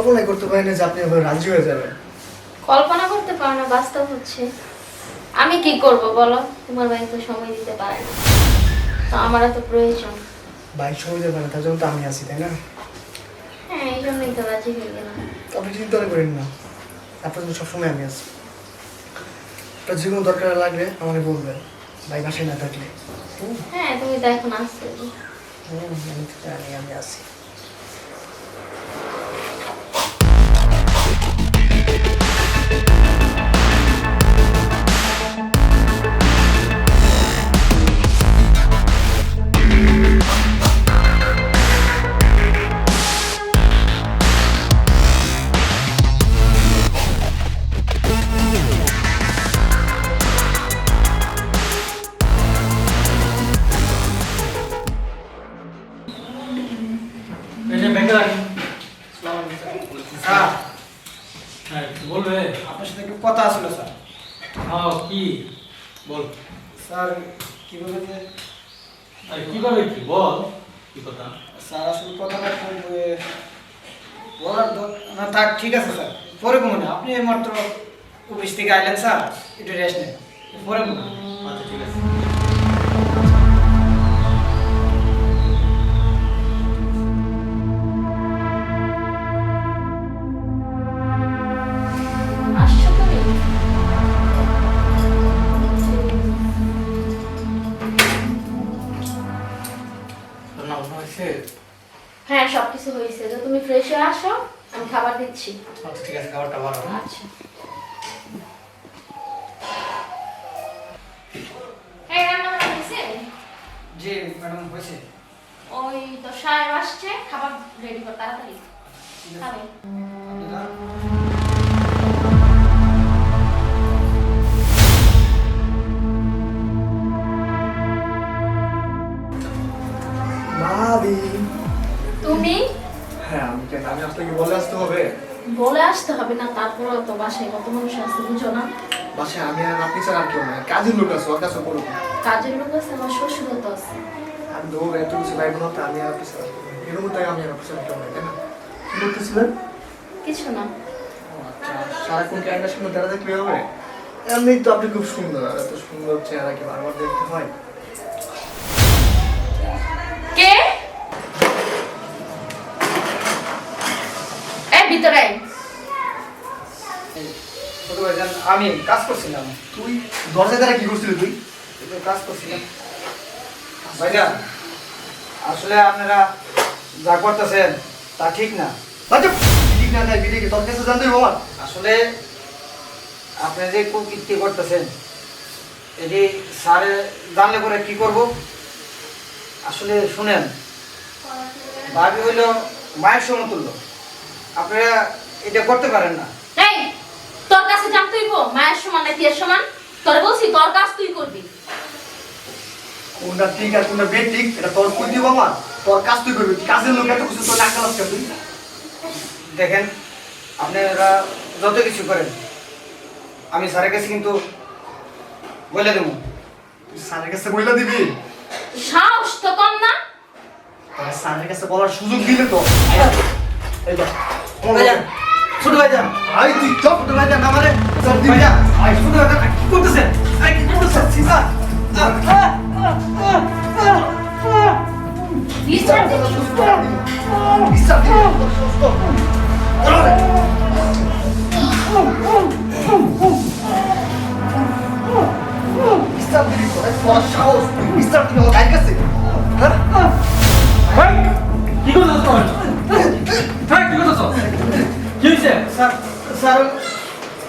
কল্পনাই করতে পারি না যে আপনি এভাবে রাজি হয়ে যাবেন। কল্পনা করতে পারো না বাস্তব হচ্ছে। আমি কি করব বলো? তোমার ভাই তো সময় দিতে পারে না। তো আমার তো প্রয়োজন। ভাই সময় দেবে না তার জন্য তো আমি আছি তাই না? হ্যাঁ এই জন্যই তো রাজি হয়ে গেলাম। আপনি চিন্তা করেন না। আপনার জন্য সবসময় আমি আছি। আপনার যে কোনো দরকার লাগলে আমাকে বলবেন। ভাই বাসায় না থাকলে। হ্যাঁ তুমি তো এখন আসছো আমি আমি আছি। স্যার হ্যাঁ। বলবে? আপনার সাথে একটু কথা আসলো স্যার। হ্যাঁ কি? বল। স্যার কীভাবে যে আরে কীভাবে কি? বল। কি কথা? স্যার আসলে কথাটা বলার না থাক ঠিক আছে স্যার। পরে কমনে আপনি মাত্র অফিস থেকে আইলেন স্যার। একটু রেস্ট নেন। পরে কমনে হয়েছে? হ্যাঁ সব কিছু হয়েছে। তো তুমি ফ্রেশ হয়ে আসো আমি খাবার দিচ্ছি। আচ্ছা ঠিক আছে খাবারটা ভালো আচ্ছা। হয়েছে? জি ম্যাডাম হয়েছে। ওই তো সাহেব আসছে খাবার রেডি কর তাড়াতাড়ি। খাবে। ভাবি তুমি? হ্যাঁ আমি কেন আমি আসলে কি বলে আসতে হবে? বলে আসতে হবে না তারপরেও তো বাসায় কত মানুষ আসতে বুঝো না। বাসায় আমি আর আপনি ছাড়া আর কেউ নাই। কাজের লোক আছে ওর কাছে করব কাজের লোক আছে আমার শ্বশুর তো আছে। আমি দৌড় এত কিছু পাইবো না তো আমি আর আপনি ছাড়া করব এর মধ্যে আমি আর আপনি ছাড়া কেউ নাই তাই না? কি বলতেছিলেন কিছু না। আচ্ছা সারাক্ষণ কি আয়নার সামনে দাঁড়া থাকলে হবে? এমনি তো আপনি খুব সুন্দর আর এত সুন্দর চেহারা কি বারবার দেখতে হয়? কে? ভিতরে আয়। এই, ছোট ভাইজান আমি কাজ করছিলাম। তুই দরজা দ্বারা কি করছিলি তুই? কাজ করছিলাম। ভাইজান আসলে আপনারা যা করতেছেন তা ঠিক না। আচ্ছা ঠিক না যায় বিদেকে তোর কাছে জানতে হবে আসলে আপনি যে কুকীর্তি করতেছেন এটি স্যারে জানলে পরে কি করব? আসলে শুনেন ভাবি হইল মায়ের সমতুল্য। আপনারা এটা করতে পারেন না। এই তোর কাছে জানতে হইব মায়ের সমান নাকি এর সমান? তোর বলছি তোর কাজ তুই করবি। কোনটা ঠিক আর কোনটা বেড ঠিক এটা তোর কই দিব আমার তোর কাজ তুই করবি কাজের লোক এত কিছু তোর টাকা লাভ তুই। দেখেন আপনারা যত কিছু করেন আমি স্যারের কাছে কিন্তু বলে দেবো। তুই স্যারের কাছে বইলা দিবি? সাহস তো কম না। তোর স্যারের কাছে বলার সুযোগ দিলে তো। এই যা ভাইজান ছোট ভাইজান আই তুই চপ ছোট ভাইজান আমারে। স্যার দিবি ভাইজান আই ছোট ভাইজান কি করতেছেন? আরে কি করতেছেন? সিসা বিচার দিবি। বিশ্বাস দিবি বিশ্বাস দিবি তোর সাহস তুই দিবি আমার গায়ের কাছে হ্যাঁ কি করতেছ? তোর হ্যাঁ কি করতেছ কি হয়েছে স্যার স্যার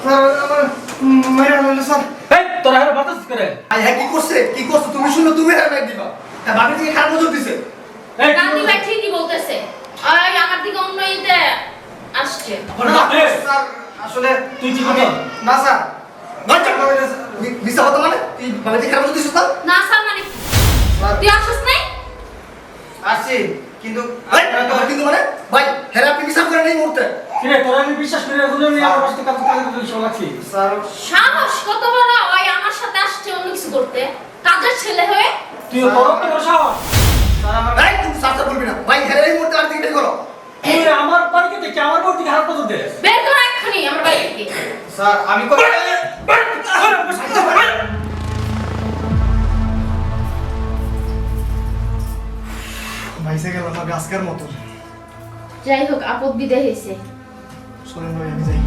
স্যার আমার মেরে আনলো স্যার এই তোরা এখানে বাতাস করে আই হ্যাঁ কি করছে কি করছে তুমি শুনো তুমি ব্যাগ দিবা হ্যাঁ বাকি থেকে খারাপ নজর দিছে এই গান্ধী ভাই ঠিকই বলতেছে। ওই আমার দিকে অন্য ইতে আসছে। আসলে তুই কি? না স্যার। মিশা কথা মানে তুই থেকে খারাপ দিছিস না না স্যার মানে কি? তুই আসছিস নাই আসছি কিন্তু আপনারা কিন্তু মানে ভাই হ্যাঁ আপনি বিশ্বাস করেন এই মুহূর্তে কি রে তোরা আমি বিশ্বাস করি না তোদের আমার বাসাতে কাজ কাজ করতে ইচ্ছা লাগছে স্যার সাহস কত বড় ওই আমার সাথে আসছে অন্য কিছু করতে কাজের ছেলে হয়ে তুই তো বড় সাহস স্যার আমার ভাই তুমি সাথে বলবি না ভাই হ্যাঁ এই মুহূর্তে আর দিকে করো তুই আমার বাড়িতে দেখি আমার দিকে হাত পর্যন্ত দে বের কর এক্ষুনি আমার বাড়ি থেকে স্যার আমি করে ভাইসে গেলাম আমি আজকের মতো যাই হোক আপদ বিদায় হয়েছে শোনেন ভাই আমি যাই।